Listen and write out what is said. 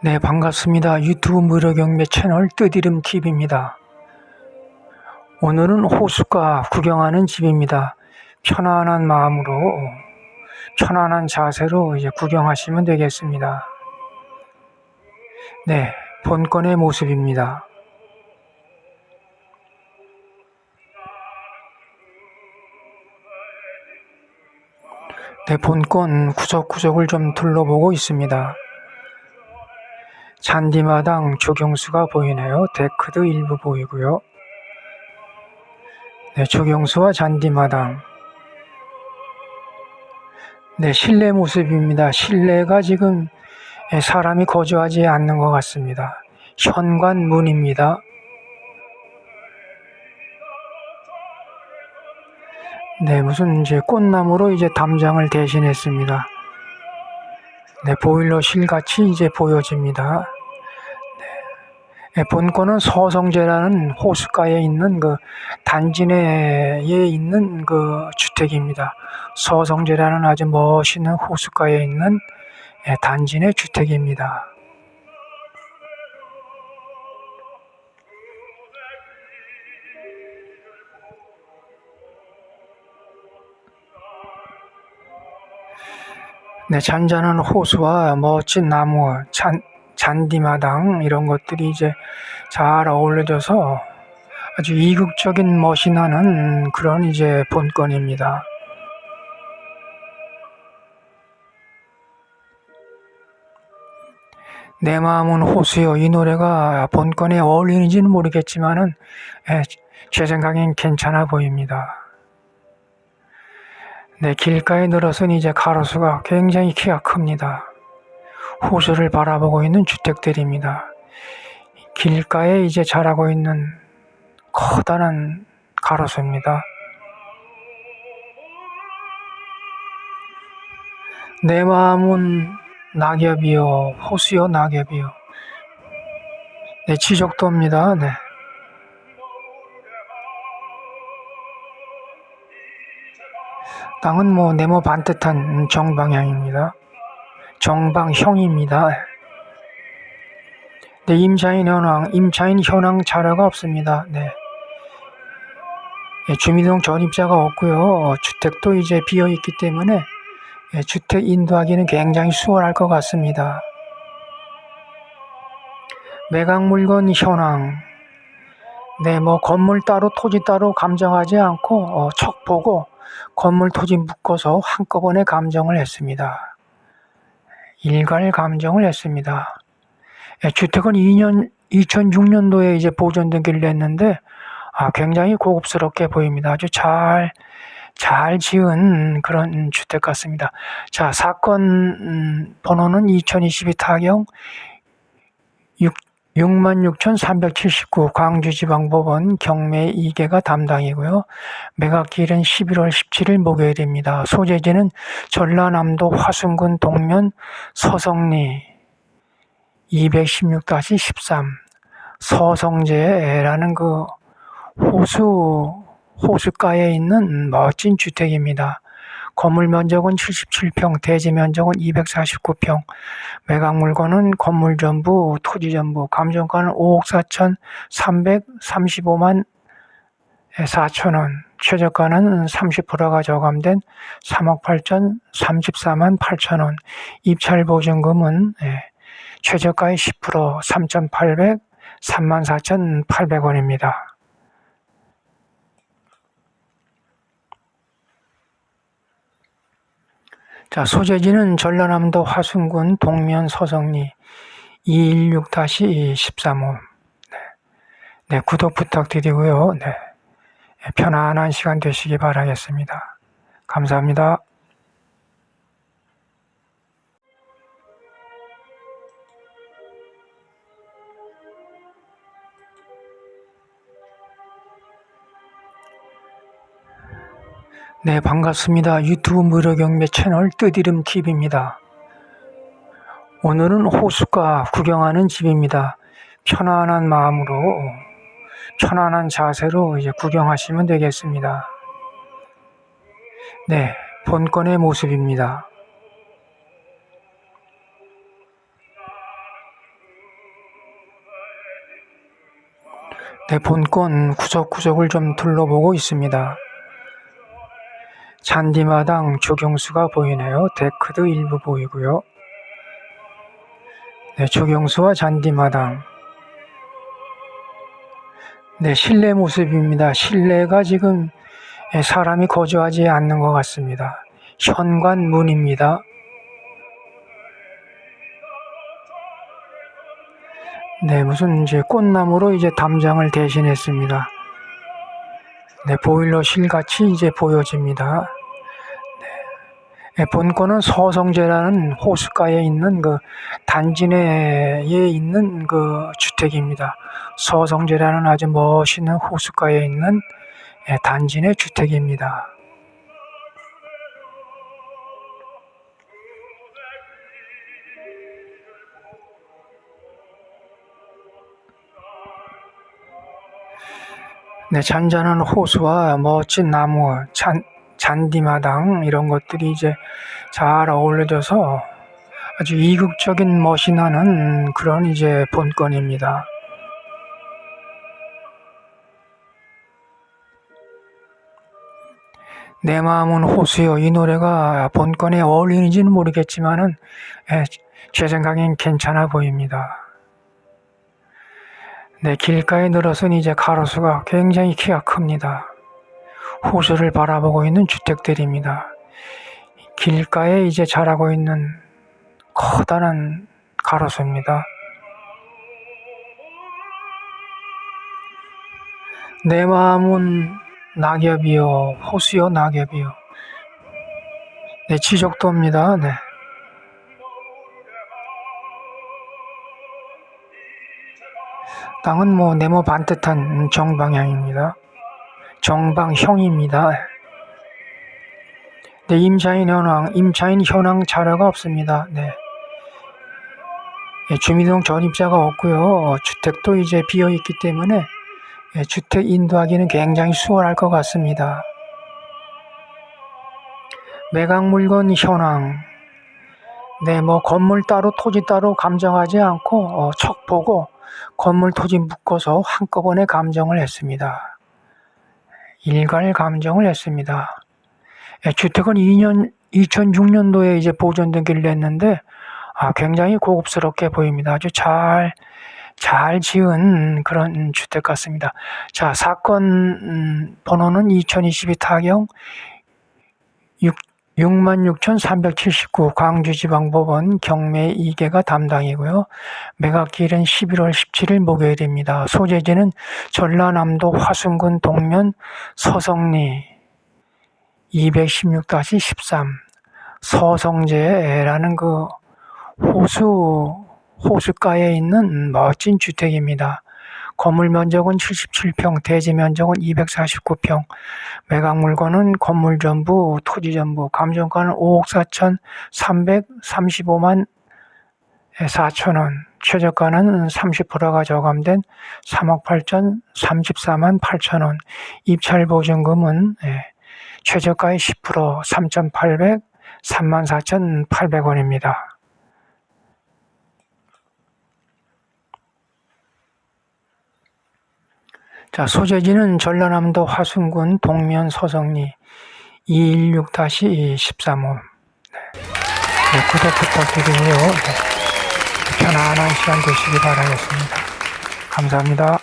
네, 반갑습니다. 유튜브 무료 경매 채널 뜨디름 TV입니다. 오늘은 호숫가 구경하는 집입니다. 편안한 마음으로, 편안한 자세로 이제 구경하시면 되겠습니다. 네, 본건의 모습입니다. 네, 본건 구석구석을 좀 둘러보고 있습니다. 잔디마당 조경수가 보이네요. 데크도 일부 보이고요. 네, 조경수와 잔디마당. 네, 실내 모습입니다. 실내가 지금 예, 사람이 거주하지 않는 것 같습니다. 현관문입니다. 네, 무슨 이제 꽃나무로 이제 담장을 대신했습니다. 네, 보일러실 같이 이제 보여집니다. 네, 본권은 서성제라는 호숫가에 있는 그 단지 내에 있는 그 주택입니다. 서성제라는 아주 멋있는 호숫가에 있는 예, 단지 내 주택입니다. 네, 잔잔한 호수와 멋진 나무, 잔, 잔디마당 이런 것들이 이제 잘 어울려져서 아주 이국적인 멋이 나는 그런 이제 본권입니다. 내 마음은 호수요. 이 노래가 본권에 어울리는지는 모르겠지만은 예, 제 생각엔 괜찮아 보입니다. 네, 길가에 늘어선 이제 가로수가 굉장히 키가 큽니다. 호수를 바라보고 있는 주택들입니다. 길가에 이제 자라고 있는 커다란 가로수입니다. 내 마음은 낙엽이요, 호수요, 낙엽이요. 네, 지적도입니다. 네. 땅은 뭐 네모 반듯한 정방향입니다. 정방형입니다. 네, 임차인 현황, 임차인 현황 자료가 없습니다. 네. 예, 주민등 전입자가 없고요. 주택도 이제 비어 있기 때문에 예, 주택 인도하기는 굉장히 수월할 것 같습니다. 매각 물건 현황. 네, 뭐 건물 따로 토지 따로 감정하지 않고 어, 척 보고 건물 토지 묶어서 한꺼번에 감정을 했습니다. 일괄 감정을 했습니다. 예, 주택은 2년 2006년도에 이제 보존 등기를 냈는데 아, 굉장히 고급스럽게 보입니다. 아주 잘, 잘 지은 그런 주택 같습니다. 자, 사건 음, 번호는 2022 타경 6, 66,379 광주지방법원 경매 2개가 담당이고요. 매각기일은 11월 17일 목요일입니다. 소재지는 전라남도 화순군 동면 서성리 216-13 서성제라는 그 호수 호숫가에 있는 멋진 주택입니다. 건물 면적은 77평, 대지 면적은 249평, 매각 물건은 건물 전부, 토지 전부, 감정가는 5억 4천 335만 4천 원, 최저가는 30%가 저감된 3억 8천 34만 8천 원, 입찰 보증금은 예, 최저가의 10% 3,800 3만 4,800원입니다. 자, 소재지는 전라남도 화순군 동면 서성리 216-135. 네. 네, 구독 부탁드리고요. 네. 편안한 시간 되시기 바라겠습니다. 감사합니다. 네, 반갑습니다. 유튜브 무료 경매 채널 뜨디름 tv 입니다 오늘은 호숫가 구경하는 집입니다. 편안한 마음으로 편안한 자세로 이제 구경하시면 되겠습니다. 네, 본건의 모습입니다. 네, 본건 구석구석을 좀 둘러보고 있습니다. 잔디마당 조경수가 보이네요. 데크도 일부 보이고요. 네, 조경수와 잔디마당. 네, 실내 모습입니다. 실내가 지금 예, 사람이 거주하지 않는 것 같습니다. 현관문입니다. 네, 무슨 이제 꽃나무로 이제 담장을 대신했습니다. 네, 보일러실 같이 이제 보여집니다. 네, 본권은 서성제라는 호숫가에 있는 그 단지 내에 있는 그 주택입니다. 서성제라는 아주 멋있는 호숫가에 있는 예, 단지 내 주택입니다. 네, 잔잔한 호수와 멋진 나무, 잔, 잔디마당 이런 것들이 이제 잘 어울려져서 아주 이국적인 멋이 나는 그런 이제 본권입니다. 내 마음은 호수요. 이 노래가 본권에 어울리는지는 모르겠지만은 예, 제 생각엔 괜찮아 보입니다. 네, 길가에 늘어선 이제 가로수가 굉장히 키가 큽니다. 호수를 바라보고 있는 주택들입니다. 길가에 이제 자라고 있는 커다란 가로수입니다. 내 마음은 낙엽이요, 호수요, 낙엽이요. 네, 지적도입니다. 네. 땅은 뭐 네모 반듯한 정방향입니다. 정방형입니다. 네, 임차인 현황, 임차인 현황 자료가 없습니다. 네. 예, 주민등 전입자가 없고요. 주택도 이제 비어 있기 때문에 예, 주택 인도하기는 굉장히 수월할 것 같습니다. 매각 물건 현황. 네, 뭐 건물 따로 토지 따로 감정하지 않고 어, 척 보고 건물 토지 묶어서 한꺼번에 감정을 했습니다. 일괄 감정을 했습니다. 예, 주택은 2년 2006년도에 이제 보존되기를 했는데 아, 굉장히 고급스럽게 보입니다. 아주 잘, 잘 지은 그런 주택 같습니다. 자, 사건 음, 번호는 2022 타경 6, 66,379 광주지방법원 경매 2개가 담당이고요. 매각기일은 11월 17일 목요일입니다. 소재지는 전라남도 화순군 동면 서성리 216-13 서성제라는 그 호수, 호숫가에 있는 멋진 주택입니다. 건물 면적은 77평, 대지 면적은 249평, 매각 물건은 건물 전부, 토지 전부, 감정가는 5억 4천 335만 4천 원, 최저가는 30%가 저감된 3억 8천 34만 8천 원, 입찰 보증금은 예, 최저가의 10% 3,800 34,800원입니다. 자, 소재지는 전라남도 화순군 동면 서성리 216-135. 네. 네, 구독 부탁드리고요. 네. 편안한 시간 되시기 바라겠습니다. 감사합니다.